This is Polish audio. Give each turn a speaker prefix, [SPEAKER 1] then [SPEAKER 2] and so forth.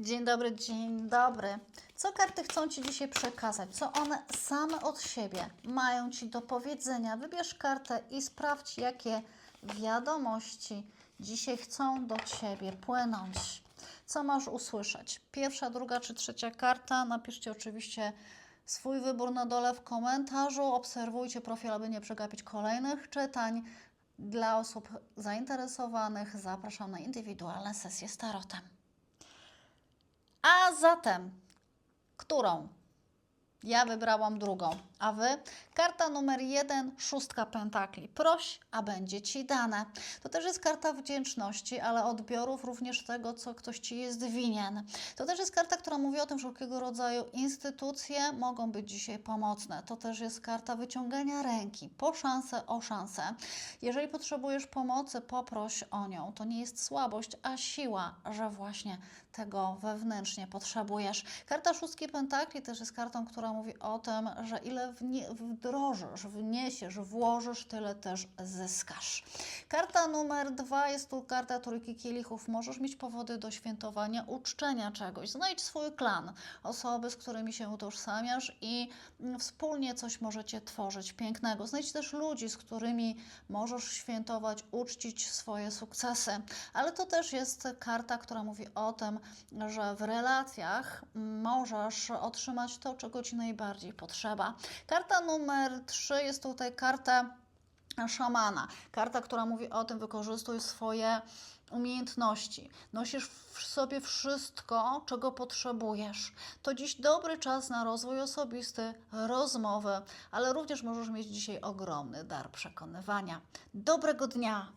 [SPEAKER 1] Dzień dobry, dzień dobry. Co karty chcą Ci dzisiaj przekazać? Co one same od siebie mają Ci do powiedzenia? Wybierz kartę i sprawdź, jakie wiadomości dzisiaj chcą do Ciebie płynąć. Co masz usłyszeć? Pierwsza, druga czy trzecia karta? Napiszcie oczywiście swój wybór na dole w komentarzu. Obserwujcie profil, aby nie przegapić kolejnych czytań. Dla osób zainteresowanych zapraszam na indywidualne sesje z tarotem. A zatem, którą? Ja wybrałam drugą, a wy? Karta numer jeden, szóstka pentakli. Proś, a będzie ci dane. To też jest karta wdzięczności, ale odbiorów również tego, co ktoś ci jest winien. To też jest karta, która mówi o tym, że wszelkiego rodzaju instytucje mogą być dzisiaj pomocne. To też jest karta wyciągania ręki po szansę o szansę. Jeżeli potrzebujesz pomocy, poproś o nią. To nie jest słabość, a siła, że właśnie tego wewnętrznie potrzebujesz. Karta szóstki pentakli też jest kartą, która mówi o tym, że ile wdrożysz, wniesiesz, włożysz, tyle też zyskasz. Karta numer dwa jest tu karta trójki kielichów. Możesz mieć powody do świętowania, uczczenia czegoś. Znajdź swój klan, osoby, z którymi się utożsamiasz i mm, wspólnie coś możecie tworzyć pięknego. Znajdź też ludzi, z którymi możesz świętować, uczcić swoje sukcesy. Ale to też jest karta, która mówi o tym, że w relacjach możesz otrzymać to, czego ci najbardziej potrzeba. Karta numer 3 jest tutaj karta szamana. Karta, która mówi o tym, wykorzystuj swoje umiejętności. Nosisz w sobie wszystko, czego potrzebujesz. To dziś dobry czas na rozwój osobisty, rozmowy, ale również możesz mieć dzisiaj ogromny dar przekonywania. Dobrego dnia!